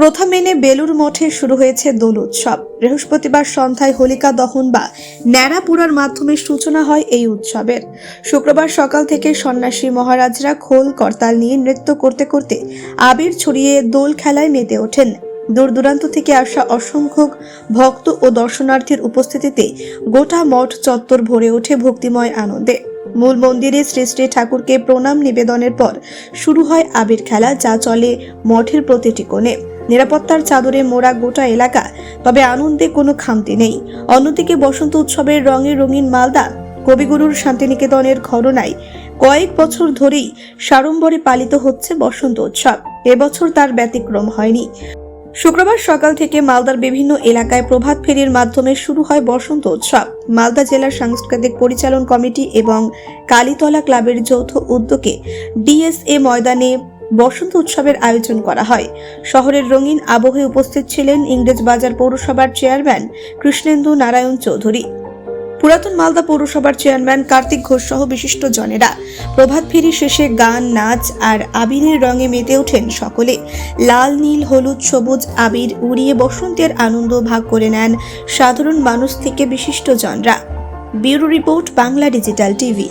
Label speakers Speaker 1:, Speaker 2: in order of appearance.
Speaker 1: প্রথম মেনে বেলুর মঠে শুরু হয়েছে দোল উৎসব। বৃহস্পতিবার সন্ধ্যায় হোলিকা দহন বা ন্যাড়া মাধ্যমে সূচনা হয় এই উৎসবের। শুক্রবার সকাল থেকে সন্ন্যাসী মহারাজরা খোল, করতাল নিয়ে নৃত্য করতে করতে আবির ছড়িয়ে দোল খেলায় মেতে ওঠেন। দূর দূরান্ত থেকে আসা অসংখ্য ভক্ত ও দর্শনার্থীর উপস্থিতিতে গোটা মঠ চত্বর ভরে ওঠে ভক্তিময় আনন্দে। মূল মন্দিরে শ্রী শ্রী ঠাকুরকে প্রণাম নিবেদনের পর শুরু হয় আবির খেলা, যা চলে মঠের প্রতিটি কোণে। নিরাপত্তার চাদরে মোড়া গোটা এলাকা, তবে আনন্দে কোনো খামতি নেই। অন্যদিকে বসন্ত উৎসবের রঙে রঙিন মালদা, কবিগুরুর শান্তিনিকেতনের ঘটনায় কয়েক বছর ধরেই সাড়ম্বরে পালিত হচ্ছে বসন্ত উৎসব। এবছর তার ব্যতিক্রম হয়নি। শুক্রবার সকাল থেকে মালদার বিভিন্ন এলাকায় প্রভাত ফেরির মাধ্যমে শুরু হয় বসন্ত উৎসব। মালদা জেলার সাংস্কৃতিক পরিচালন কমিটি এবং কালীতলা ক্লাবের যৌথ উদ্যোগে ডিএসএ ময়দানে বসন্ত উৎসবের আয়োজন করা হয়। শহরের রঙিন আবহে উপস্থিত ছিলেন ইংরেজবাজার পৌরসভার চেয়ারম্যান কৃষ্ণেন্দু নারায়ণ চৌধুরী। পুরাতন মালদা পৌরসভার চেয়ারম্যান কার্তিক ঘোষ সহ বিশিষ্ট জনেরা। প্রভাত ফেরি শেষে গান, নাচ আর আবিরের রঙে মেতে ওঠেন সকলে। লাল, নীল, হলুদ, সবুজ, আবির উড়িয়ে বসন্তের আনন্দ ভাগ করে নেন সাধারণ মানুষ থেকে বিশিষ্ট genre. Bureau report Bangla digital TV.